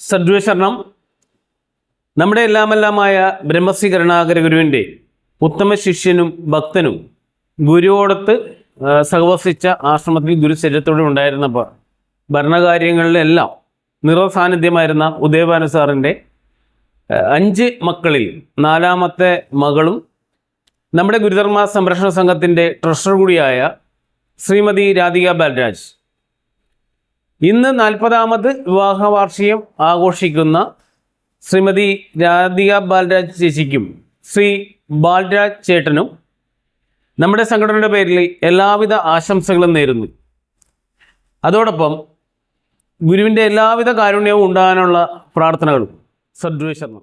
സദ്വേഷണം നമ്മുടെ എല്ലാമെല്ലാമായ ബ്രഹ്മശ്രീ കരുണാകര ഗുരുവിന്റെ ഉത്തമ ശിഷ്യനും ഭക്തനും ഗുരുവോടത്ത് സഹവസിച്ച ആശ്രമത്തിൽ ഗുരുശരീരത്തോടെ ഉണ്ടായിരുന്നപ്പോൾ ഭരണകാര്യങ്ങളിലെല്ലാം നിറസാന്നിധ്യമായിരുന്ന ഉദയഭാന സാറിന്റെ അഞ്ച് മക്കളിൽ നാലാമത്തെ മകളും നമ്മുടെ ഗുരുധർമ്മ സംരക്ഷണ സംഘത്തിന്റെ ട്രഷറർ കൂടിയായ ശ്രീമതി രാധിക ബാലരാജ്. ഇന്ന് നാൽപ്പതാമത് വിവാഹ വാർഷികം ആഘോഷിക്കുന്ന ശ്രീമതി രാധിക ബാലരാജ് ചേച്ചിക്കും ശ്രീ ബാലരാജ് ചേട്ടനും നമ്മുടെ സംഘടനയുടെ പേരിൽ എല്ലാവിധ ആശംസകളും നേരുന്നു. അതോടൊപ്പം ഗുരുവിന്റെ എല്ലാവിധ കാരുണ്യവും ഉണ്ടാകാനുള്ള പ്രാർത്ഥനകളും. സദ്വേഷണം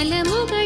ఫలముగా